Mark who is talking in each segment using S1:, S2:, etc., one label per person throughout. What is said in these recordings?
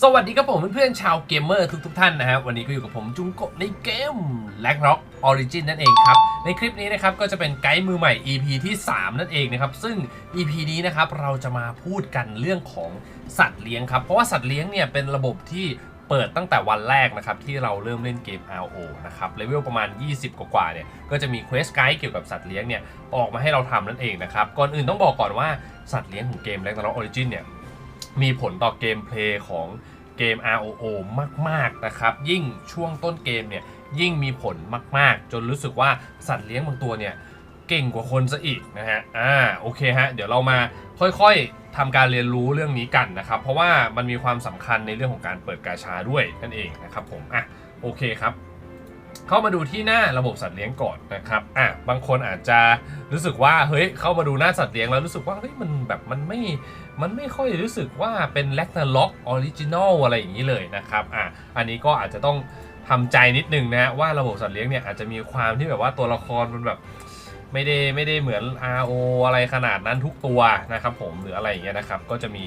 S1: สวัสดีครับผมเพื่อนๆชาวเกมเมอร์ทุกๆท่านนะครับวันนี้ก็อยู่กับผมจุงโกะในเกม l a g r o c k Origin นั่นเองครับ ในคลิปนี้นะครับก็จะเป็นไกด์มือใหม่ EP ที่ 3 นั่นเองนะครับ ซึ่ง EP นี้นะครับเราจะมาพูดกันเรื่องของสัตว์เลี้ยงครับ เพราะว่าสัตว์เลี้ยงเนี่ยเป็นระบบที่เปิดตั้งแต่วันแรกนะครับที่เราเริ่มเล่นเกม RO นะครับเลเวลประมาณ 20 กว่าๆเนี่ยก็จะมีเควสไกด์เกี่ยวกับสัตว์เลี้ยงเนี่ยออกมาให้เราทำนั่นเองนะครับก่อนอื่นต้องบอกก่อนว่าสัตว์เลี้ยงของเกม l a g r o c Origin เนี่ย มีผลต่อเกมเพลย์ของเกม ROO มาก ๆ นะครับ ยิ่งช่วงต้นเกมเนี่ยยิ่งมีผลมาก ๆ จนรู้สึกว่าสัตว์เลี้ยงบางตัวเนี่ยเก่งกว่าคนซะอีกนะฮะ อ่า โอเคฮะ เดี๋ยวเรามาค่อยๆทำการเรียนรู้เรื่องนี้กันนะครับ เพราะว่ามันมีความสำคัญในเรื่องของการเปิดกาชาด้วยนั่นเองนะครับผม อะ โอเคครับ เข้ามาดูที่หน้าระบบสัตว์เลี้ยงก่อนนะครับ อะ บางคนอาจจะรู้สึกว่าเฮ้ยเข้ามาดูหน้าสัตว์เลี้ยงแล้วรู้สึกว่าเฮ้ยมันแบบมันไม่มันไม่ค่อยรู้สึกว่าเป็น l a g n a r o k Original อะไรอย่างนี้เลยนะครับอะอันนี้ก็อาจจะต้องทำใจนิดนึงนะว่าระบบสัตว์เลี้ยงเนี่ยอาจจะมีความที่แบบว่าตัวละครมันแบบไม่ได้ไม่ได้เหมือน RO อะไรขนาดนั้นทุกตัวนะครับผมหรืออะไรอย่างเงี้ยนะครับก็จะมี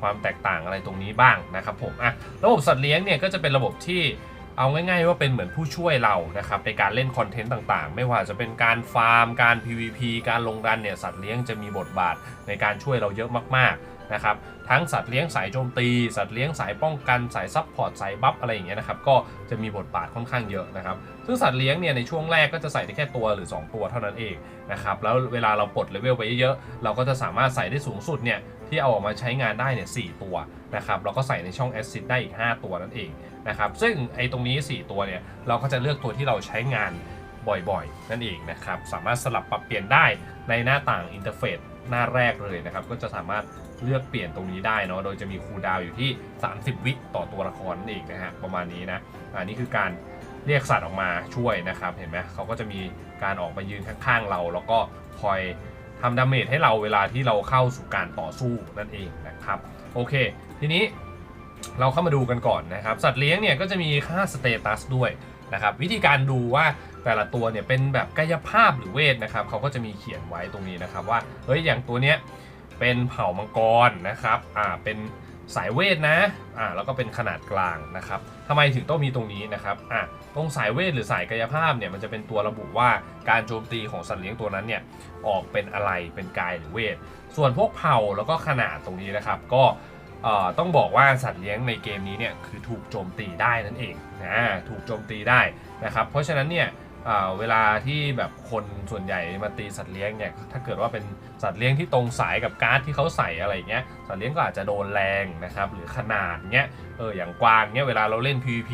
S1: ความแตกต่างอะไรตรงนี้บ้างนะครับผมอะระบบสัตว์เลี้ยงเนี่ยก็จะเป็นระบบที่ เอาง่ายๆว่าเป็นเหมือนผู้ช่วยเรานะครับในการเล่นคอนเทนต์ต่างๆ ไม่ว่าจะเป็นการฟาร์ม การ PVP การลงดันเนี่ยสัตว์เลี้ยงจะมีบทบาทในการช่วยเราเยอะมากๆนะครับทั้งสัตว์เลี้ยงสายโจมตี สัตว์เลี้ยงสายป้องกันสายซับพอร์ตสายบัฟอะไรอย่างเงี้ยนะครับก็จะมีบทบาทค่อนข้างเยอะนะครับซึ่งสัตว์เลี้ยงเนี่ยในช่วงแรกก็จะใส่ได้แค่ตัวหรือ 2 ตัวเท่านั้นเองนะครับแล้วเวลาเราปลดเลเวลไปเยอะๆเราก็จะสามารถใส่ได้สูงสุดเนี่ย ที่เอาออกมาใช้งานได้เนี่ยสตัวนะครับเราก็ใส่ในช่อง Assist ได้อีก 5 ตัวนั่นเองนะครับซึ่งไอ้ตรงนี้ 4 ตัวเนี่ยเราก็จะเลือกตัวที่เราใช้งานบ่อยๆ นั่นเองนะครับสามารถสลับปรับเปลี่ยนได้ในหน้าต่างอินเทอร์เฟซหน้าแรกเลยนะครับก็จะสามารถเลือกเปลี่ยนตรงนี้ได้เนาะโดยจะมีคูลดาวอยู่ที่ 30 วิต่อตัวละครนั่นเองนะฮะประมาณนี้นะอันนี้คือการเรียกสัตว์ออกมาช่วยนะครับเห็นไหมเขาก็จะมีการออกมายืนข้างๆเรา แล้วก็คอย ทำดาเมจให้เราเวลาที่เราเข้าสู่การต่อสู้นั่นเองนะครับโอเค ทีนี้เราเข้ามาดูกันก่อนนะครับสัตว์เลี้ยงเนี่ยก็จะมีค่าสเตตัสด้วยนะครับวิธีการดูว่าแต่ละตัวเนี่ยเป็นแบบกายภาพหรือเวทนะครับเขาก็จะมีเขียนไว้ตรงนี้นะครับว่าเฮ้ยอย่างตัวเนี้ยเป็นเผ่ามังกรนะครับอ่าเป็น สายเวทนะอ่าแล้วก็เป็นขนาดกลางนะครับทำไมถึงต้องมีตรงนี้นะครับอ่าตรงสายเวทหรือสายกายภาพเนี่ยมันจะเป็นตัวระบุว่าการโจมตีของสัตว์เลี้ยงตัวนั้นเนี่ยออกเป็นอะไรเป็นกายหรือเวท ส่วนพวกเผ่าแล้วก็ขนาดตรงนี้นะครับ ก็เอ่อต้องบอกว่าสัตว์เลี้ยงในเกมนี้เนี่ยคือถูกโจมตีได้นั่นเองนะถูกโจมตีได้นะครับ เพราะฉะนั้นเนี่ย เวลาที่แบบคนส่วนใหญ่มาตีสัตว์เลี้ยงเนี่ยถ้าเกิดว่าเป็นสัตว์เลี้ยงที่ตรงสายกับการ์ดที่เขาใส่อะไรเงี้ยสัตว์เลี้ยงก็อาจจะโดนแรงนะครับหรือขนาดเงี้ยเอออย่างกวางเงี้ยเวลาเราเล่น PVP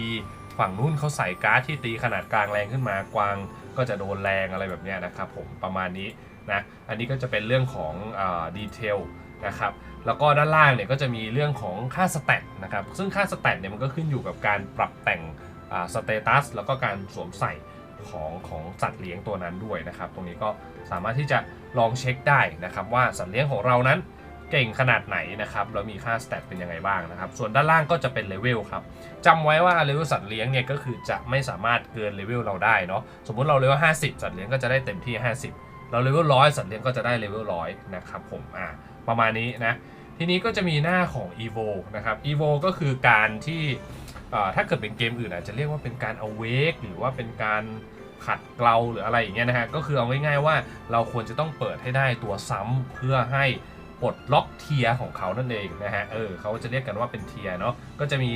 S1: ฝั่งนู้นเขาใส่การ์ดที่ตีขนาดกลางแรงขึ้นมากวางก็จะโดนแรงอะไรแบบเนี้ยนะครับผมประมาณนี้นะอันนี้ก็จะเป็นเรื่องของดีเทลนะครับแล้วก็ด้านล่างเนี่ยก็จะมีเรื่องของค่าสแตทนะครับซึ่งค่าสแตทเนี่ยมันก็ขึ้นอยู่กับการปรับแต่งสเตตัสแล้วก็การสวมใส่ ของของสัตว์เลี้ยงตัวนั้นด้วยนะครับ ตรงนี้ก็สามารถที่จะลองเช็คได้นะครับ ว่าสัตว์เลี้ยงของเรานั้นเก่งขนาดไหนนะครับแล้วมีค่าสเตตเป็นยังไงบ้างนะครับ ส่วนด้านล่างก็จะเป็นเลเวลครับจำไว้ว่าเลเวลสัตว์เลี้ยงเนี่ยก็คือจะไม่สามารถเกินเลเวลเราได้เนาะสมมุติเราเลเวล50 สัตว์เลี้ยงก็จะได้เต็มที่ 50 เราเลเวลร้อยสัตว์เลี้ยงก็จะได้เลเวลร้อยนะครับผมอ่าประมาณนี้นะทีนี้ก็จะมีหน้าของ evo นะครับ evo ก็คือการที่ ถ้าเกิดเป็นเกมอื่นอาจจะเรียกว่าเป็นการ awake หรือว่าเป็นการขัดเกลาหรืออะไรอย่างเงี้ยนะฮะ ก็คือเอาง่ายๆว่าเราควรจะต้องเปิดให้ได้ตัวซ้ำเพื่อให้ปลดล็อกเทียของเขานั่นเองนะฮะ เออเขาจะเรียกกันว่าเป็นเทียเนาะ ก็จะมี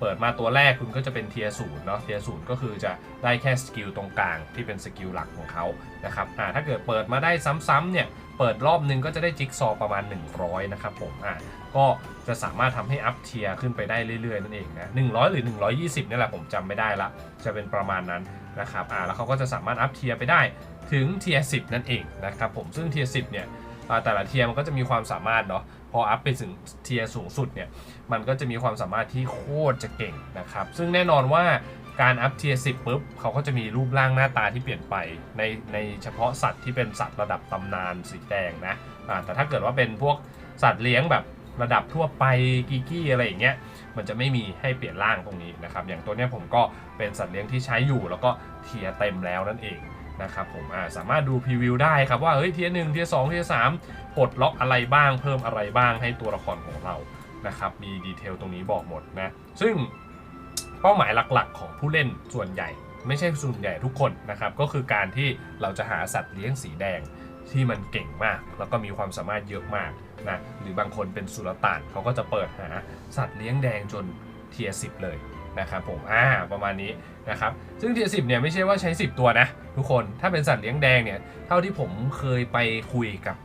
S1: เปิดมาตัวแรกคุณก็จะเป็นเทียศูนย์เนาะ เทียศูนย์ก็คือจะได้แค่สกิลตรงกลางที่เป็นสกิลหลักของเขานะครับ อ่า ถ้าเกิดเปิดมาได้ซ้ำๆเนี่ย เปิดรอบนึงก็จะได้จิ๊กซอว์ประมาณ 100 นะครับผม อ่า ก็จะสามารถทำให้อัพเทียร์ขึ้นไปได้เรื่อยๆ นั่นเองนะ100 หรือ 120นี่แหละผมจำไม่ได้ละ จะเป็นประมาณนั้นนะครับอ่าแล้วเขาก็จะสามารถอัพเทียร์ไปได้ถึงเทียร์10นั่นเองนะครับผมซึ่งเทียร์10เนี่ยแต่ละเทียร์มันก็จะมีความสามารถเนาะพออัพไปถึงเทียร์สูงสุดเนี่ยมันก็จะมีความสามารถที่โคตรจะเก่งนะครับซึ่งแน่นอนว่าการอัพเทียร์สิปุ๊บเขาก็จะมีรูปร่างหน้าตาที่เปลี่ยนไปในในเฉพาะสัตว์ที่เป็นสัตว์ระดับตำนานสีแดงนะแต่ถ้าเกิดว่าเป็นพวกสัตว์เลี้ยงแบบ ระดับทั่วไปกิกี้อะไรอย่างเงี้ยมันจะไม่มีให้เปลี่ยนร่างตรงนี้นะครับ อย่างตัวเนี้ยผมก็เป็นสัตว์เลี้ยงที่ใช้อยู่ แล้วก็เทียเต็มแล้วนั่นเองนะครับผมสามารถดูพรีวิวได้ครับว่าเฮ้ยเทียหนึ่งเทียสองเทียสามปลดล็อกอะไรบ้างเพิ่มอะไรบ้างให้ตัวละครของเรานะครับมีดีเทลตรงนี้บอกหมดนะซึ่งเป้าหมายหลักๆ ของผู้เล่นส่วนใหญ่ ไม่ใช่ส่วนใหญ่ทุกคนนะครับก็คือการที่เราจะหาสัตว์เลี้ยงสีแดงที่มันเก่งมาก แล้วก็มีความสามารถเยอะมาก นะหรือบางคนเป็นสุลต่านเขาก็จะเปิดหาสัตว์เลี้ยงแดงจนเทียสิบเลยนะครับผมอ่าประมาณนี้นะครับซึ่งเทียสิบเนี่ยไม่ใช่ว่าใช้ 10 ตัวนะทุกคนถ้าเป็นสัตว์เลี้ยงแดงเนี่ยเท่าที่ผมเคยไปคุยกับ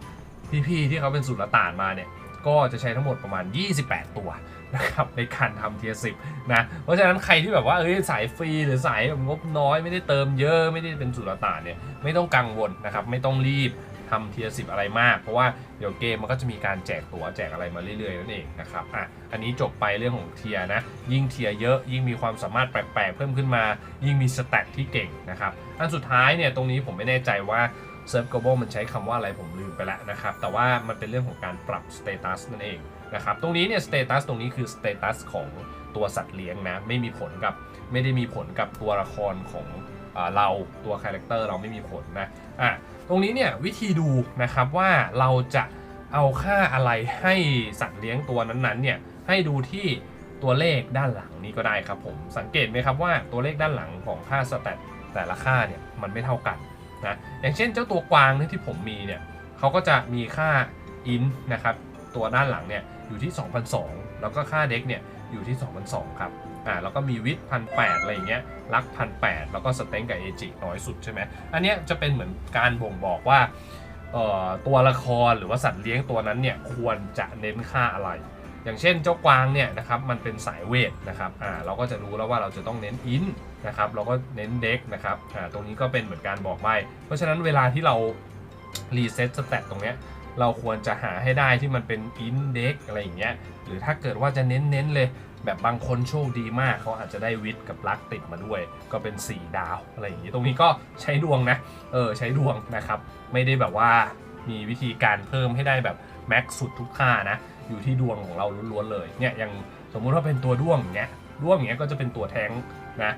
S1: พี่ๆที่เขาเป็นสุลต่านมาเนี่ยก็จะใช้ทั้งหมดประมาณ 28 ตัวนะครับในการทำเทียสิบนะเพราะฉะนั้นใครที่แบบว่าเอ้ยสายฟรีหรือสายงบน้อยไม่ได้เติมเยอะไม่ได้เป็นสุลต่านเนี่ยไม่ต้องกังวลนะครับไม่ต้องรีบ ทำเทียสิอะไรมาก เพราะว่าเดี๋ยวเกมมันก็จะมีการแจกตั๋วแจกอะไรมาเรื่อยๆนั่นเองนะครับอะอันนี้จบไปเรื่องของเทียนะ ยิ่งเทียเยอะ ยิ่งมีความสามารถแปลกๆเพิ่มขึ้นมา ยิ่งมีสแตทที่เก่งนะครับอันสุดท้ายเนี่ยตรงนี้ผมไม่แน่ใจว่าเซิร์ฟ global มันใช้คำว่าอะไรผมลืมไปแล้วนะครับ แต่ว่ามันเป็นเรื่องของการปรับสเตตัสนั่นเองนะครับ ตรงนี้เนี่ยสเตตัสตรงนี้คือสเตตัสของตัวสัตว์เลี้ยงนะ ไม่มีผลกับไม่ได้มีผลกับตัวละครของเราตัวคาแรคเตอร์เราไม่มีผลนะอะ ตรงนี้เนี่ยวิธีดูนะครับว่าเราจะเอาค่าอะไรให้สัตว์เลี้ยงตัวนั้นๆเนี่ยให้ดูที่ตัวเลขด้านหลังนี้ก็ได้ครับผมสังเกตไหมครับว่าตัวเลขด้านหลังของค่าสแตทแต่ละค่าเนี่ยมันไม่เท่ากันนะอย่างเช่นเจ้าตัวกวางที่ผมมีเนี่ยเขาก็จะมีค่าอินนะครับตัวด้านหลังเนี่ยอยู่ที่ 2,002 แล้วก็ค่าเด็กเนี่ยอยู่ที่ 2,002 ครับ อ่าแล้วก็มีวิทพันแปดอะไรอย่างเงี้ยรักพันแปดแล้วก็สเต็งกับเอจิน้อยสุดใช่ไหมอันเนี้ยจะเป็นเหมือนการบ่งบอกว่าเอ่อตัวละครหรือว่าสัตว์เลี้ยงตัวนั้นเนี่ยควรจะเน้นค่าอะไร อย่างเช่นเจ้ากวางเนี่ยนะครับมันเป็นสายเวทนะครับอ่าเราก็จะรู้แล้วว่าเราจะต้องเน้นอินนะครับเราก็เน้นเด็กนะครับอ่าตรงนี้ก็เป็นเหมือนการบอกใบเพราะฉะนั้นเวลาที่เรารีเซ็ตสเตตตรงเนี้ยเราควรจะหาให้ได้ที่มันเป็นอินเด็กอะไรอย่างเงี้ยหรือถ้าเกิดว่าจะเน้นๆเลย แบบบางคนโชคดีมากเขาอาจจะได้วิทย์กับลักติดมาด้วย ก็เป็น 4 ดาวอะไรอย่างงี้ตรงนี้ก็ใช้ดวงนะเออใช้ดวงนะครับ ไม่ได้แบบว่ามีวิธีการเพิ่มให้ได้แบบแม็กสุดทุกค่านะ อยู่ที่ดวงของเราล้วนๆเลยเนี่ยอย่างสมมุติว่าเป็นตัวด้วงอย่างเงี้ยด้วงอย่างเงี้ยก็จะเป็นตัวแท้งนะ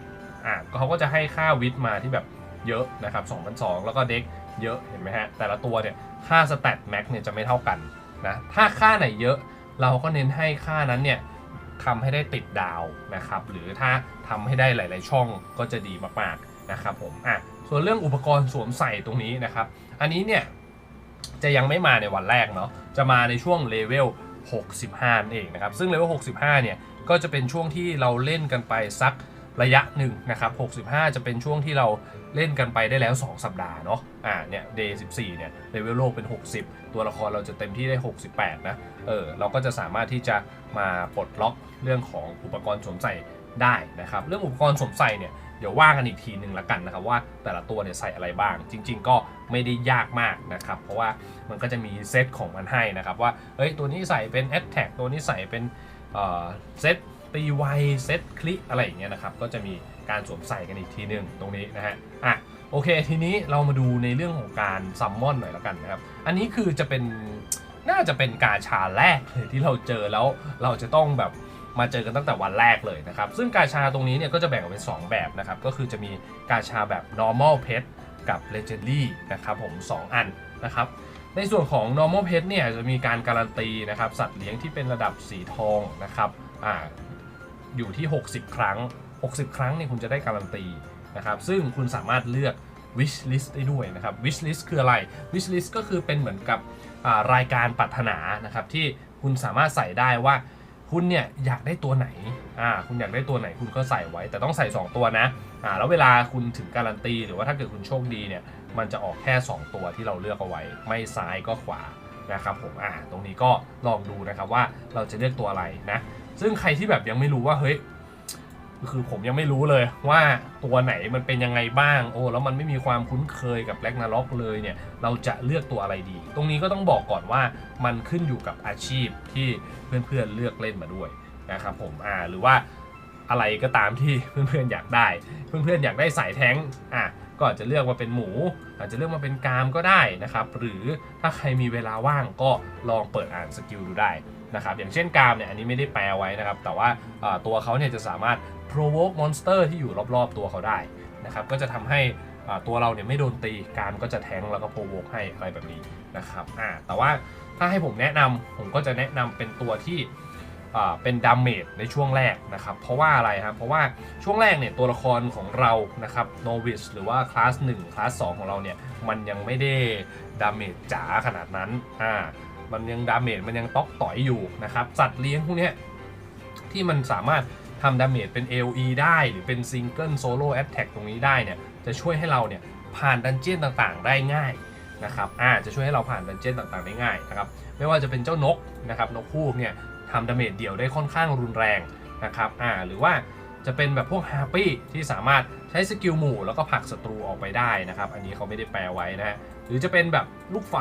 S1: อะเขาก็จะให้ค่าวิทย์มาที่แบบเยอะนะครับ2,200แล้วก็เด็กเยอะเห็นไหมฮะแต่ละตัวเนี่ยค่าสแตทแม็กเนี่ยจะไม่เท่ากันนะถ้าค่าไหนเยอะเราก็เน้นให้ค่านั้นเนี่ย ทำให้ได้ติดดาวนะครับ หรือถ้าทำให้ได้หลาย ๆ ช่องก็จะดีมากๆนะครับผมอะส่วนเรื่องอุปกรณ์สวมใส่ตรงนี้นะครับ อันนี้เนี่ยจะยังไม่มาในวันแรกเนาะจะมาในช่วงเลเวล65นั่นเองนะครับ ซึ่งเลเวล65เนี่ยก็จะเป็นช่วงที่เราเล่นกันไปสัก ระยะหนึ่งนะครับ65 จะเป็นช่วงที่เราเล่นกันไปได้แล้ว 2 สัปดาห์เนาะ อ่า เนี่ย day 14 เนี่ยเลเวลโลกเป็น 60 ตัวละครเราจะเต็มที่ได้ 68 นะ เออ เราก็จะสามารถที่จะมาปลดล็อกเรื่องของอุปกรณ์สวมใส่ได้นะครับ เรื่องอุปกรณ์สวมใส่เนี่ย เดี๋ยวว่ากันอีกทีหนึ่งละกันนะครับว่าแต่ละตัวเนี่ยใส่อะไรบ้าง จริง ๆ ก็ไม่ได้ยากมากนะครับ เพราะว่ามันก็จะมีเซตของมันให้นะครับว่า เฮ้ย ตัวนี้ใส่เป็น a t t a c k ตัวนี้ใส่เป็นเอ่อเซต ตีไวเซตคลิอะไรอย่างเงี้ยนะครับก็จะมีการสวมใส่กันอีกทีหนึ่งตรงนี้นะฮะอะโอเค ทีนี้เรามาดูในเรื่องของการซัมมอนหน่อยแล้วกันนะครับ อันนี้คือจะเป็นน่าจะเป็นกาชาแรกเลยที่เราเจอแล้วเราจะต้องแบบมาเจอกันตั้งแต่วันแรกเลยนะครับ ซึ่งกาชาตรงนี้เนี่ยก็จะแบ่งออกเป็น 2 แบบนะครับ ก็คือจะมีกาชาแบบ normal pet กับ legendary นะครับผม 2 อันนะครับ ในส่วนของ normal pet เนี่ยจะมีการการันตีนะครับ สัตว์เลี้ยงที่เป็นระดับสีทองนะครับอ่า อยู่ที่ 60 ครั้ง 60 ครั้งเนี่ยคุณจะได้การันตีนะครับ ซึ่งคุณสามารถเลือก wish list ได้ด้วยนะครับ wish list คืออะไร wish list ก็คือเป็นเหมือนกับรายการปรารถนานะครับที่คุณสามารถใส่ได้ว่าคุณเนี่ยอยากได้ตัวไหน อ่า คุณอยากได้ตัวไหนคุณก็ใส่ไว้ แต่ต้องใส่ 2 ตัวนะ อ่า แล้วเวลาคุณถึงการันตี หรือว่าถ้าเกิดคุณโชคดีเนี่ย มันจะออกแค่ 2 ตัวที่เราเลือกเอาไว้ ไม่ซ้ายก็ขวา นะครับผม อ่า ตรงนี้ก็ลองดูนะครับว่าเราจะเลือกตัวอะไรนะ ซึ่งใครที่แบบยังไม่รู้ว่าเฮ้ยคือผมยังไม่รู้เลยว่าตัวไหนมันเป็นยังไงบ้าง โอ้แล้วมันไม่มีความคุ้นเคยกับแ a กนาล็อกเลยเนี่ย เราจะเลือกตัวอะไรดี ตรงนี้ก็ต้องบอกก่อนว่ามันขึ้นอยู่กับอาชีพที่เพื่อนๆเลือกเล่นมาด้วยนะครับผมอ่าหรือว่าอะไรก็ตามที่เพื่อนๆอยากได้ เพื่อนๆอยากได้สายแท้งอะก็อาจจะเลือกมาเป็นหมู อาจจะเลือกมาเป็นกามก็ได้นะครับ หรือถ้าใครมีเวลาว่างก็ลองเปิดอ่านสกิลดูได้ นะครับอย่างเช่นกามเนี่ยอันนี้ไม่ได้แปลไว้นะครับ แต่ว่าตัวเขาเนี่ยจะสามารถ provoke monster ที่อยู่รอบๆตัวเขาได้นะครับก็จะทำให้ตัวเราเนี่ยไม่โดนตีการก็จะแทงแล้วก็ provoke ให้อะไรแบบนี้นะครับอ่าแต่ว่าถ้าให้ผมแนะนำผมก็จะแนะนำเป็นตัวที่เป็นดาเมจในช่วงแรกนะครับ เพราะว่าอะไรครับ เพราะว่าช่วงแรกเนี่ยตัวละครของเรานะครับ novice หรือว่าคลาส1คลาส2ของเราเนี่ยมันยังไม่ได้ดาเมจจ๋าขนาดนั้นอ่า มันยังดาเมจมันยังต๊อกต่อยอยู่นะครับ สัตว์เลี้ยงพวกนี้ที่มันสามารถทำดาเมจเป็น AOE ได้หรือเป็นซิงเกิลโซโล่แอตแทกตรงนี้ได้เนี่ยจะช่วยให้เราเนี่ยผ่านดันเจี้ยนต่างๆ ได้ง่ายนะครับอ่าจะช่วยให้เราผ่านดันเจี้ยนต่างๆได้ง่ายนะครับไม่ว่าจะเป็นเจ้านกนะครับนกฮูกเนี่ยทำดาเมจเดี่ยวได้ค่อนข้างรุนแรงนะครับอ่าหรือว่าจะเป็นแบบพวกฮาปี้ที่สามารถใช้สกิลหมู่แล้วก็ผลักศัตรูออกไปได้นะครับ อันนี้เขาไม่ได้แปลไว้นะฮะหรือจะเป็นแบบลูกไฟ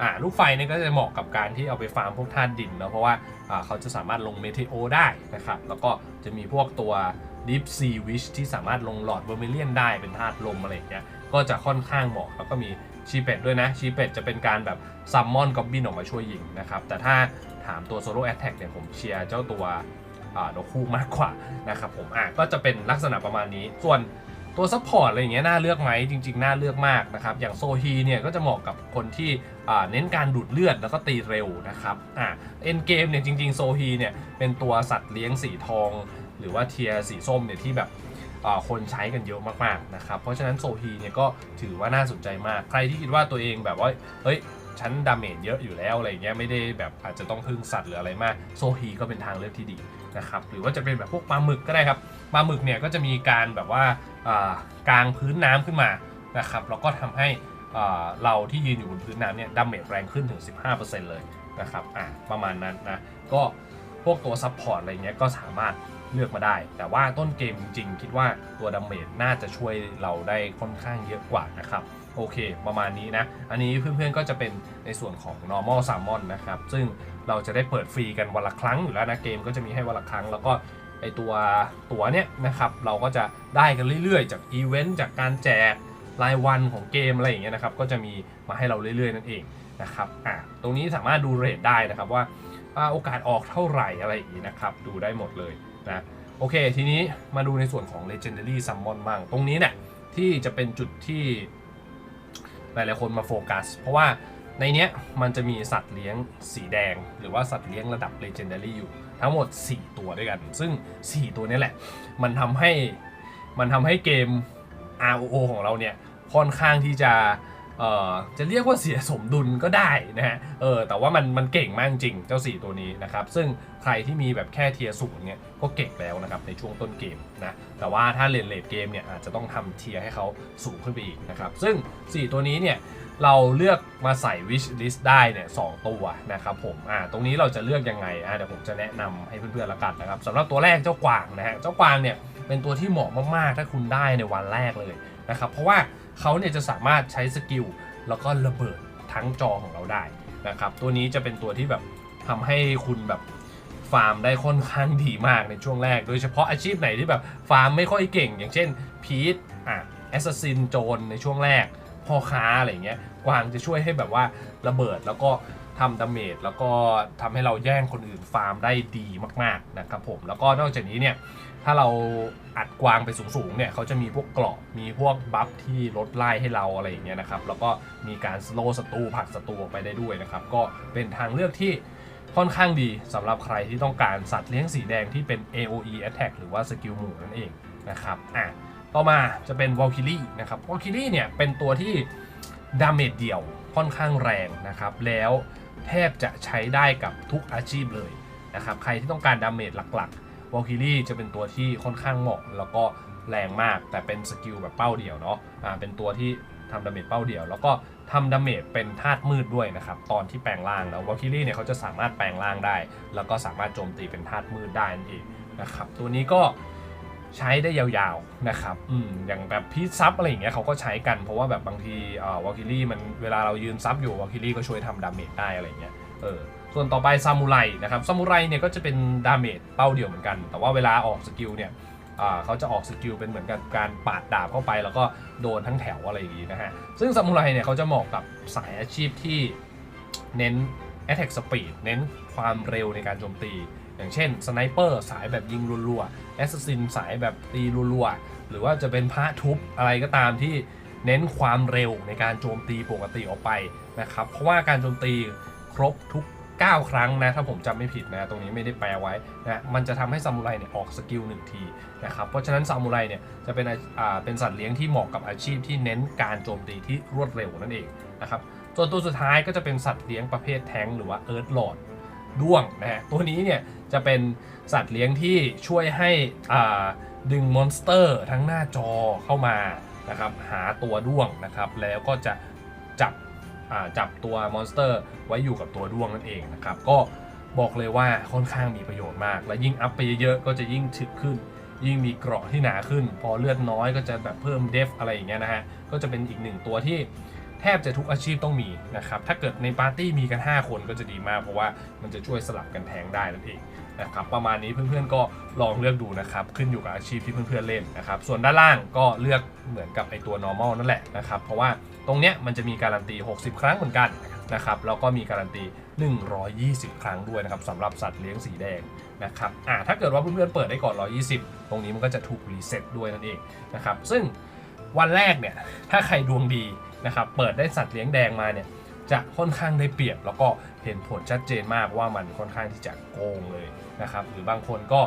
S1: อ่าลูกไฟเนี่ยก็จะเหมาะกับการที่เอาไปฟาร์มพวกธาตุดินนะเพราะว่าอ่าเขาจะสามารถลงเมเทโอได้นะครับ แล้วก็จะมีพวกตัว Deep Sea Wish ที่สามารถลงหลอดเวอร์มิเลียนได้เป็นธาตุลมอะไรอย่างเงี้ยก็จะค่อนข้างเหมาะแล้วก็มีชีเป็ดด้วยนะ ชีเป็ดจะเป็นการแบบซัมมอนกอบบินออกมาช่วยยิงนะครับ แต่ถ้าถามตัวโซโล่แอตแทกเนี่ยผมเชียร์เจ้าตัวอ่านกคู่มากกว่านะครับผมอะก็จะเป็นลักษณะประมาณนี้ส่วน ตัวซัพพอร์ตอะไรอย่างเงี้ยน่าเลือกไหมจริง ๆ น่าเลือกมากนะครับ อย่างโซฮีเนี่ยก็จะเหมาะกับคนที่เน้นการดูดเลือดแล้วก็ตีเร็วนะครับอะเอ็นเกมเนี่ยจริง ๆ โซฮีเนี่ยเป็นตัวสัตว์เลี้ยงสีทอง หรือว่าเทียสีส้มเนี่ยที่แบบคนใช้กันเยอะมากๆนะครับ เพราะฉะนั้นโซฮีเนี่ยก็ถือว่าน่าสนใจมาก ใครที่คิดว่าตัวเองแบบว่า เฮ้ย ฉันดาเมจเยอะอยู่แล้วอะไรเงี้ย ไม่ได้แบบอาจจะต้องพึ่งสัตว์หรืออะไรมาก โซฮีก็เป็นทางเลือกที่ดี นะครับหรือว่าจะเป็นแบบพวกปลาหมึกก็ได้ครับปลาหมึกเนี่ยก็จะมีการแบบว่าากางพื้นน้ำขึ้นมานะครับแล้วก็ทำให้เราที่ยืนอยู่บนพื้นน้ำเนี่ยดาเมจแรงขึ้นถึง 15%เลยนะครับอะประมาณนั้นนะก็พวกตัวซัพพอร์ตอะไรเงี้ยก็สามารถ เลือกมาได้ แต่ว่าต้นเกมจริงๆ คิดว่าตัวดาเมจน่าจะช่วยเราได้ค่อนข้างเยอะกว่านะครับโอเค ประมาณนี้นะ อันนี้เพื่อนๆก็จะเป็นในส่วนของ normal salmon นะครับ ซึ่งเราจะได้เปิดฟรีกันวันละครั้งอยู่แล้วนะ เกมก็จะมีให้วันละครั้ง แล้วก็ไอตัวตัวเนี้ยนะครับ เราก็จะได้กันเรื่อยๆ จากอีเวนต์จากการแจกรายวันของเกมอะไรอย่างเงี้ยนะครับ ก็จะมีมาให้เราเรื่อยๆ นั่นเองนะครับ อะ ตรงนี้สามารถดูเรทได้นะครับว่าโอกาสออกเท่าไหร่อะไรอย่างนี้นะครับ ดูได้หมดเลย นะโอเค ทีนี้มาดูในส่วนของ Legendary Summon บ้าง ตรงนี้เนี่ยที่จะเป็นจุดที่หลายๆคนมาโฟกัส เพราะว่าในเนี้ยมันจะมีสัตว์เลี้ยงสีแดง หรือว่าสัตว์เลี้ยงระดับ Legendary อยู่ ทั้งหมด 4 ตัวด้วยกัน ซึ่ง 4 ตัวนี้แหละ มันทำให้มันทำให้เกม ROO ของเราเนี่ยค่อนข้างที่จะ จะเรียกว่าเสียสมดุลก็ได้นะฮะเออแต่ว่ามันมันเก่งมากจริงเจ้า 4 ตัวนี้นะครับ ซึ่งใครที่มีแบบแค่เทียร์สูงเนี่ยก็เก่งแล้วนะครับในช่วงต้นเกมนะแต่ว่าถ้าเลนเลดเกมเนี่ยอาจจะต้องทำเทียร์ให้เขาสูงขึ้นไปอีกนะครับซึ่ง 4 ตัวนี้เนี่ยเราเลือกมาใส่ wish list ได้เนี่ยสองตัวนะครับผมอ่าตรงนี้เราจะเลือกยังไงอ่าเดี๋ยวผมจะแนะนำให้เพื่อนๆละกันนะครับสำหรับตัวแรกเจ้ากวางนะฮะเจ้ากวางเนี่ยเป็นตัวที่เหมาะมากๆ ถ้าคุณได้ในวันแรกเลยนะครับเพราะว่า เขาเนี่ยจะสามารถใช้สกิลแล้วก็ระเบิดทั้งจอของเราได้นะครับ ตัวนี้จะเป็นตัวที่แบบทำให้คุณแบบฟาร์มได้ค่อนข้างดีมากในช่วงแรก โดยเฉพาะอาชีพไหนที่แบบฟาร์มไม่ค่อยเก่ง อย่างเช่นพีทอะแอสซัสซินโจรในช่วงแรกพ่อค้าอะไรเงี้ยกวางจะช่วยให้แบบว่าระเบิดแล้วก็ทำดาเมจแล้วก็ทำให้เราแย่งคนอื่นฟาร์มได้ดีมากๆนะครับผมแล้วก็นอกจากนี้เนี่ย ถ้าเราอัดกวางไปสูงๆเนี่ยเขาจะมีพวกเกราะมีพวกบัฟที่ลดไล่ให้เราอะไรอย่างเงี้ยนะครับ แล้วก็มีการสโลศัตรูผักศัตรูออกไปได้ด้วยนะครับ ก็เป็นทางเลือกที่ค่อนข้างดีสำหรับใครที่ต้องการสัตว์เลี้ยงสีแดงที่เป็น AOE attack หรือว่าสกิลหมู่นั่นเองนะครับอะต่อมาจะเป็น Valkyrie นะครับ Valkyrie เนี่ยเป็นตัวที่ดาเมจเดี่ยวค่อนข้างแรงนะครับ แล้วแทบจะใช้ได้กับทุกอาชีพเลยนะครับ ใครที่ต้องการดาเมจหลักๆ วอลคิรี่จะเป็นตัวที่ค่อนข้างเหมาะแล้วก็แรงมาก แต่เป็นสกิลแบบเป้าเดี่ยวเนาะอ่าเป็นตัวที่ทำดาเมจเป้าเดี่ยว แล้วก็ทำดาเมจเป็นธาตุมืดด้วยนะครับ ตอนที่แปลงร่างแล้ววอลคิรี่เนี่ยเขาจะสามารถแปลงร่างได้ แล้วก็สามารถโจมตีเป็นธาตุมืดได้นั่นเองนะครับตัวนี้ก็ใช้ได้ยาวๆนะครับ อืม อย่างแบบพีซซับอะไรอย่างเงี้ยเขาก็ใช้กัน เพราะว่าแบบบางทีอ่าวอลคิรี่มันเวลาเรายืนซับอยู่วอลคิรี่ก็ช่วยทำดาเมจได้อะไรเงี้ย เออ ส่วนต่อไปซามูไรนะครับซามูไรเนี่ยก็จะเป็นดาเมจเป้าเดียวเหมือนกัน แต่ว่าเวลาออกสกิลเนี่ยเขาจะออกสกิลเป็นเหมือนกับการปาดดาบเข้าไป แล้วก็โดนทั้งแถวอะไรอย่างนี้นะฮะ ซึ่งซามูไรเนี่ยเขาจะเหมาะกับสายอาชีพที่เน้น attack speed เน้นความเร็วในการโจมตี อย่างเช่นสไนเปอร์สายแบบยิงรัวๆแอสซัสซินสายแบบตีรัวๆ หรือว่าจะเป็นพระทุบอะไรก็ตามที่เน้นความเร็วในการโจมตีปกติออกไปนะครับ เพราะว่าการโจมตีครบทุก 9 ครั้งนะ ถ้าผมจำไม่ผิดนะ ตรงนี้ไม่ได้แปลไว้นะมันจะทำให้ซามูไรเนี่ยออกสกิลหนึ่งทีนะครับเพราะฉะนั้นซามูไรเนี่ยจะเป็นอาอ่าเป็นสัตว์เลี้ยงที่เหมาะกับอาชีพที่เน้นการโจมตีที่รวดเร็วนั่นเองนะครับส่วนตัวสุดท้ายก็จะเป็นสัตว์เลี้ยงประเภทแท้งหรือว่าเอิร์ธลอดด้วงนะฮะตัวนี้เนี่ยจะเป็นสัตว์เลี้ยงที่ช่วยให้อ่าดึงมอนสเตอร์ทั้งหน้าจอเข้ามานะครับหาตัวด้วงนะครับแล้วก็จะจับ จับตัวมอนสเตอร์ไว้อยู่กับตัวด้วงนั่นเองนะครับ ก็บอกเลยว่าค่อนข้างมีประโยชน์มาก และยิ่งอัพไปเยอะๆก็จะยิ่งถึกขึ้น ยิ่งมีเกราะที่หนาขึ้น พอเลือดน้อยก็จะแบบเพิ่มเดฟอะไรอย่างเงี้ยนะฮะ ก็จะเป็นอีกหนึ่งตัวที่แทบจะทุกอาชีพต้องมีนะครับ ถ้าเกิดในปาร์ตี้มีกัน 5 คนก็จะดีมาก เพราะว่ามันจะช่วยสลับกันแทงได้นั่นเองนะครับ ประมาณนี้เพื่อนๆก็ลองเลือกดูนะครับ ขึ้นอยู่กับอาชีพที่เพื่อนๆเล่นนะครับ ส่วนด้านล่างก็เลือกเหมือนกับไอตัว normal นั่นแหละนะครับ เพราะว่า ตรงเนี้ยมันจะมีการันตี 60 ครั้งเหมือนกันนะครับแล้วก็มีการันตี 120 ครั้งด้วยนะครับสำหรับสัตว์เลี้ยงสีแดงนะครับอ่าถ้าเกิดว่าเพื่อนๆเปิดได้ก่อน 120 ตรงนี้มันก็จะถูกรีเซ็ตด้วยนั่นเองนะครับซึ่งวันแรกเนี่ยถ้าใครดวงดีนะครับเปิดได้สัตว์เลี้ยงแดงมาเนี่ยจะค่อนข้างได้เปรียบ แล้วก็เห็นผลชัดเจนมากว่ามันค่อนข้างที่จะโกงเลยนะครับหรือบางคนก็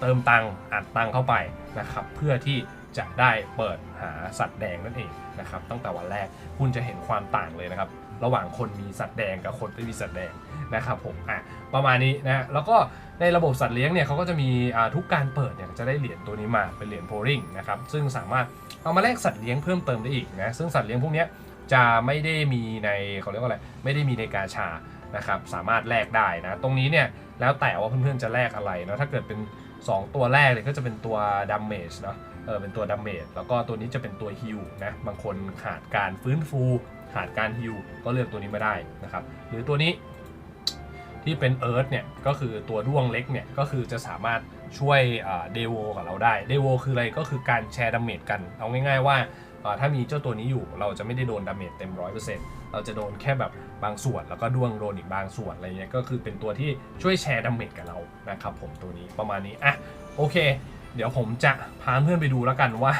S1: เติมตังค์อัดตังค์เข้าไปนะครับเพื่อที่ จะได้เปิดหาสัตว์แดงนั่นเองนะครับตั้งแต่วันแรกคุณจะเห็นความต่างเลยนะครับ ระหว่างคนมีสัตว์แดงกับคนไม่มีสัตว์แดงนะครับผมอะประมาณนี้นะแล้วก็ในระบบสัตว์เลี้ยงเนี่ยเขาก็จะมีทุกการเปิดเนี่ยจะได้เหรียญตัวนี้มาเป็นเหรียญโพลิงนะครับซึ่งสามารถเอามาแลกสัตว์เลี้ยงเพิ่มเติมได้อีกนะซึ่งสัตว์เลี้ยงพวกนี้จะไม่ได้มีในเขาเรียกว่าอะไรไม่ได้มีในกาชานะครับสามารถแลกได้นะตรงนี้เนี่ยแล้วแต่ว่าเพื่อนๆจะแลกอะไรนะถ้าเกิดเป็น 2 ตัวแรกเลยก็จะเป็นตัวดัมเมจเนาะ เออเป็นตัวดัมเมจแล้วก็ตัวนี้จะเป็นตัวฮิลนะบางคนขาดการฟื้นฟูขาดการฮิลก็เลือกตัวนี้ไม่ได้นะครับ หรือตัวนี้ที่เป็นเอิร์ธเนี่ยก็คือตัวด้วงเล็กเนี่ยก็คือจะสามารถช่วยเดโวกับเราได้เดโวคืออะไรก็คือการแชร์ดาเมจกัน เอาง่าย ๆ ว่าถ้ามีเจ้าตัวนี้อยู่เราจะไม่ได้โดนดาเมจเต็มร้อยเปอร์เซ็นต์เราจะโดนแค่แบบบางส่วนแล้วก็ด้วงโดนอีกบางส่วนอะไรเงี้ยก็คือเป็นตัวที่ช่วยแชร์ดาเมจกับเรานะครับผมตัวนี้ประมาณนี้อะโอเค เดี๋ยวผมจะพาเพื่อนไปดูแล้วกันว่า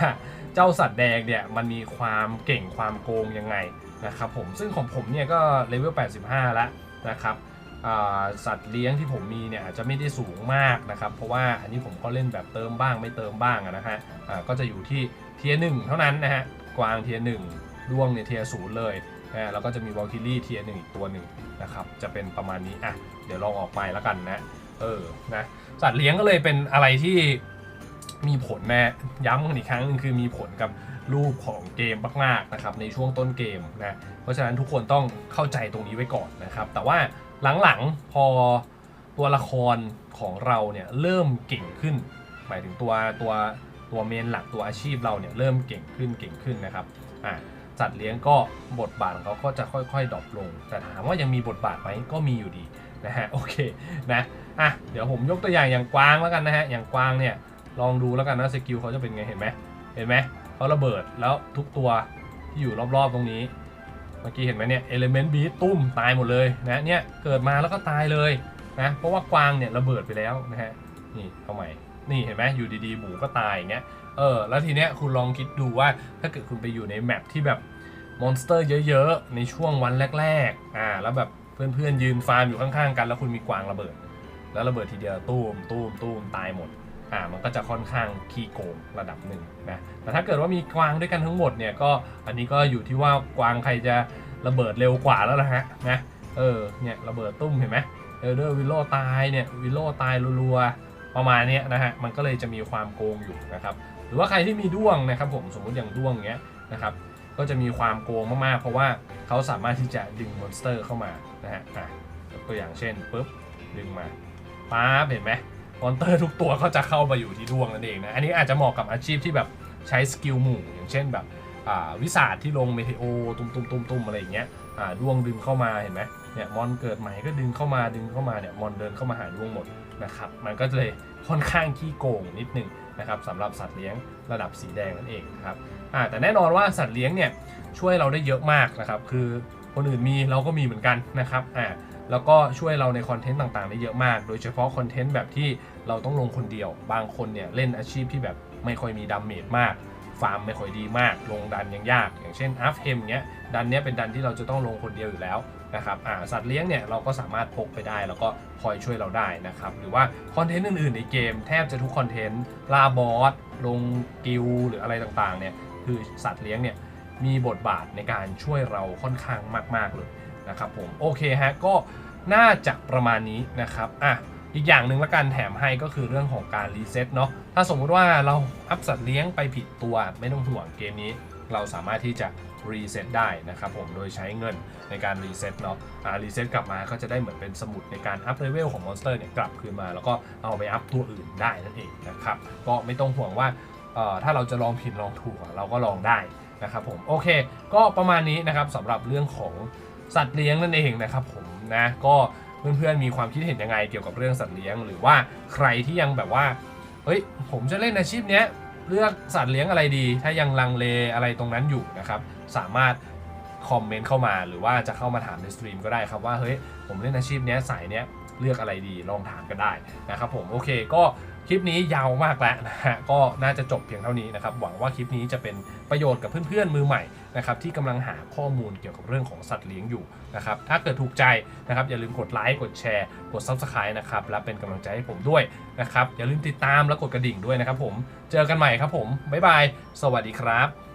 S1: เจ้าสัตว์แดงเนี่ยมันมีความเก่งความโกงยังไงนะครับผมซึ่งของผมเนี่ยก็เลเวล 85 แล้วนะครับสัตว์เลี้ยงที่ผมมีเนี่ยอาจจะไม่ได้สูงมากนะครับ เพราะว่าอันนี้ผมก็เล่นแบบเติมบ้างไม่เติมบ้างนะฮะก็จะอยู่ที่เทียร์หนึ่งเท่านั้นนะฮะกวางเทียร์หนึ่งด้วงเนี่ยเทียร์ศูนย์เลยนะแล้วก็จะมีวอลคิลี่เทียร์หนึ่งอีกตัวหนึ่งนะครับจะเป็นประมาณนี้อะเดี๋ยวลองออกไปแล้วกันนะเออนะสัตว์เลี้ยงก็เลยเป็นอะไรที่ มีผลนะย้ำกันอีกครั้งหนึงคือมีผลกับรูปของเกมมากๆนะครับในช่วงต้นเกมนะเพราะฉะนั้นทุกคนต้องเข้าใจตรงนี้ไว้ก่อนนะครับแต่ว่าหลังๆพอตัวละครของเราเนี่ยเริ่มเก่งขึ้น หมายถึงตัวตัวตัวเมนหลักตัวอาชีพเราเนี่ยเริ่มเก่งขึ้นเก่งขึ้นนะครับอ่าสัตว์เลี้ยงก็บทบาทของเขาก็จะค่อยๆดรอปลง แต่ถามว่ายังมีบทบาทไหมก็มีอยู่ดีนะฮะโอเคนะอะเดี๋ยวผมยกตัวอย่างอย่างกวางแล้วกันนะฮะอย่างกวางเนี่ย ลองดูแล้วกันนะสกิลเขาจะเป็นไงเห็นไหมเห็นไหมเขาระเบิดแล้วทุกตัวที่อยู่รอบๆตรงนี้ เมื่อกี้เห็นไหมเนี่ยเอลิเมนต์บีตุ้มตายหมดเลยนะเนี่ยเกิดมาแล้วก็ตายเลยนะเพราะว่ากวางเนี่ยระเบิดไปแล้วนะฮะนี่เอาใหม่นี่เห็นไหมอยู่ดีๆหมูก็ตายอย่างเงี้ยเออแล้วทีเนี้ยคุณลองคิดดูว่าถ้าเกิดคุณไปอยู่ในแมปที่แบบมอนสเตอร์เยอะๆ ในช่วงวันแรกๆ อ่า แล้วแบบเพื่อนๆ ยืนฟาร์มอยู่ข้างๆ กัน แล้วคุณมีกวางระเบิด แล้วระเบิดทีเดียว ตู้มตู้มตู้มตายหมด อ่ามันก็จะค่อนข้างขี้โกงระดับหนึ่งนะแต่ถ้าเกิดว่ามีกวางด้วยกันทั้งหมดเนี่ยก็อันนี้ก็อยู่ที่ว่ากวางใครจะระเบิดเร็วกว่าแล้วนะฮะนะเออเนี่ยระเบิดตุ้มเห็นไหมเอลเดอร์วิโลตายเนี่ยวิโลตายรัวๆประมาณนี้นะฮะมันก็เลยจะมีความโกงอยู่นะครับหรือว่าใครที่มีด้วงนะครับผมสมมุติอย่างด้วงเงี้ยนะครับก็จะมีความโกงมากๆ เพราะว่าเขาสามารถที่จะดึงมอนสเตอร์เข้ามานะฮะอะยกตัวอย่างเช่นปุ๊บดึงมาป๊าบเห็นไหม มอนเตอร์ทุกตัวก็จะเข้ามาอยู่ที่ดวงนั่นเองนะ อันนี้อาจจะเหมาะกับอาชีพที่แบบใช้สกิลหมู่ อย่างเช่นแบบวิสาดที่ลงเมเทโอตุ้มตุ้มตุ้มตุ้มอะไรอย่างเงี้ยดวงดึงเข้ามาเห็นไหมเนี่ยมอนเกิดใหม่ก็ดึงเข้ามาดึงเข้ามาเนี่ยมอนเดินเข้ามาหาดวงหมดนะครับมันก็เลยค่อนข้างขี้โกงนิดนึงนะครับสำหรับสัตว์เลี้ยงระดับสีแดงนั่นเองนะครับแต่แน่นอนว่าสัตว์เลี้ยงเนี่ยช่วยเราได้เยอะมากนะครับคือคนอื่นมีเราก็มีเหมือนกันนะครับอ่า แล้วก็ช่วยเราในคอนเทนต์ต่างๆได้เยอะมาก โดยเฉพาะคอนเทนต์แบบที่เราต้องลงคนเดียว บางคนเนี่ยเล่นอาชีพที่แบบไม่ค่อยมีดาเมจมาก ฟาร์มไม่ค่อยดีมาก ลงดันยังยาก อย่างเช่นอัพเฮมเนี้ย ดันเนี้ยเป็นดันที่เราจะต้องลงคนเดียวอยู่แล้วนะครับอ่าสัตว์เลี้ยงเนี่ยเราก็สามารถพกไปได้ แล้วก็คอยช่วยเราได้นะครับ หรือว่าคอนเทนต์อื่นๆในเกมแทบจะทุกคอนเทนต์ลาบอส ลงกิลหรืออะไรต่างๆเนี่ย คือสัตว์เลี้ยงเนี่ยมีบทบาทในการช่วยเราค่อนข้างมาก ๆเลย นะครับผมโอเคฮะก็น่าจะประมาณนี้นะครับอะอีกอย่างหนึ่งละกันแถมให้ก็คือเรื่องของการรีเซ็ตเนาะถ้าสมมติว่าเราอัพสัตว์เลี้ยงไปผิดตัวไม่ต้องห่วงเกมนี้ เราสามารถที่จะรีเซ็ตได้นะครับผมโดยใช้เงินในการรีเซ็ตเนาะอ่ารีเซ็ตกลับมาก็จะได้เหมือนเป็นสมุดในการอัพเลเวลของมอนสเตอร์เนี่ยกลับคืนมา แล้วก็เอาไปอัพตัวอื่นได้นั่นเองนะครับก็ไม่ต้องห่วงว่าเอ่อถ้าเราจะลองผิดลองถูกเราก็ลองได้นะครับผมโอเค ก็ประมาณนี้นะครับสำหรับเรื่องของ สัตว์เลี้ยงนั่นเองนะครับผมนะก็เพื่อนๆมีความคิดเห็นยังไงเกี่ยวกับเรื่องสัตว์เลี้ยง หรือว่าใครที่ยังแบบว่าเฮ้ยผมจะเล่นอาชีพเนี้ยเลือกสัตว์เลี้ยงอะไรดี ถ้ายังลังเลอะไรตรงนั้นอยู่นะครับสามารถคอมเมนต์เข้ามาหรือว่าจะเข้ามาถามในสตรีมก็ได้ครับว่าเฮ้ยผมเล่นอาชีพเนี้ยสายเนี้ยเลือกอะไรดีลองถามกันได้นะครับผมโอเคก็ คลิปนี้ยาวมากแล้วนะฮะก็น่าจะจบเพียงเท่านี้นะครับหวังว่าคลิปนี้จะเป็นประโยชน์กับเพื่อนๆมือใหม่นะครับที่กำลังหาข้อมูลเกี่ยวกับเรื่องของสัตว์เลี้ยงอยู่นะครับถ้าเกิดถูกใจนะครับอย่าลืมกดไลค์กดแชร์ กด Subscribe นะครับและเป็นกำลังใจให้ผมด้วยนะครับอย่าลืมติดตามและกดกระดิ่งด้วยนะครับผมเจอกันใหม่ครับผมบ๊ายบาย สวัสดีครับ